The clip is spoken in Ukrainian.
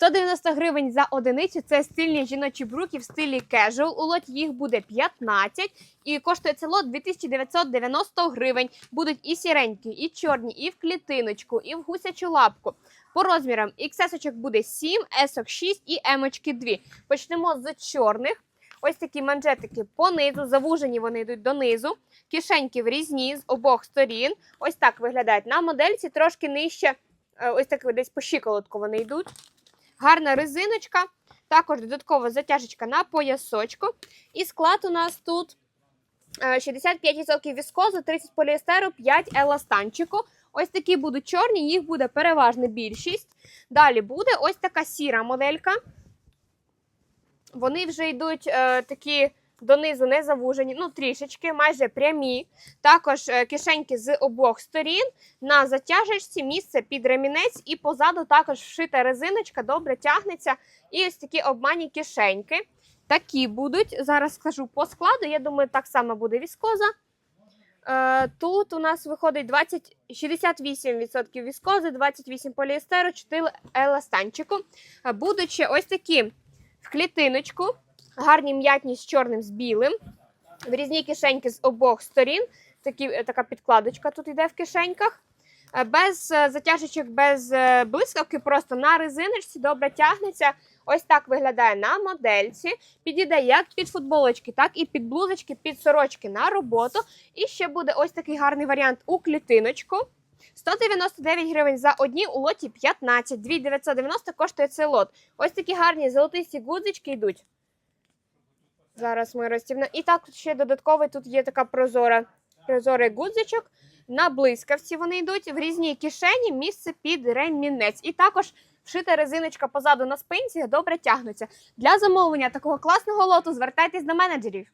190 гривень за одиницю. Це стильні жіночі бруки в стилі casual. У лоті їх буде 15 і коштує це лот 2990 гривень. Будуть і сіренькі, і чорні, і в клітиночку, і в гусячу лапку. По розмірам XS буде 7, S 6 і M 2. Почнемо з чорних. Ось такі манжетики понизу, завужені вони йдуть донизу. Кишеньки в різні з обох сторін. Ось так виглядають на модельці, трошки нижче. е, Ось так десь по щиколотку вони йдуть. Гарна резиночка. Також додаткова затяжечка на поясочку. І склад у нас тут е, 65% віскозу, 30 поліестеру, 5 еластанчику. Ось такі будуть чорні, їх буде переважна більшість. Далі буде ось така сіра моделька. Вони вже йдуть е, такі донизу не завужені, ну трішечки, майже прямі. Також е, кишеньки з обох сторін. На затяжечці місце під ремінець, і позаду також вшита резиночка, добре тягнеться. І ось такі обманні кишеньки. Такі будуть. Зараз скажу по складу. Я думаю, так само буде віскоза. Е, Тут у нас виходить 20, 68% віскози, 28 поліестеру, 4 еластанчику. Ще ось такі в клітиночку, гарні м'ятні з чорним з білим. В різні кишеньки з обох сторін. Такі, е, така підкладочка тут йде в кишеньках. Е, Без е, затяжечок, без блискавки, просто на резиночці добре тягнеться. Ось так виглядає на модельці. Підійде як під футболочки, так і під блузочки, під сорочки на роботу. І ще буде ось такий гарний варіант у клітиночку. 199 гривень за одні у лоті 15. 2990 коштує цей лот. Ось такі гарні золотисті гудзички йдуть. Зараз ми розтівнемо. І так ще додатковий тут є така прозора, прозорий гудзичок. На блискавці вони йдуть в різній кишені, місце під ремінець. І також вшита резиночка позаду на спинці добре тягнуться. Для замовлення такого класного лоту звертайтесь до менеджерів.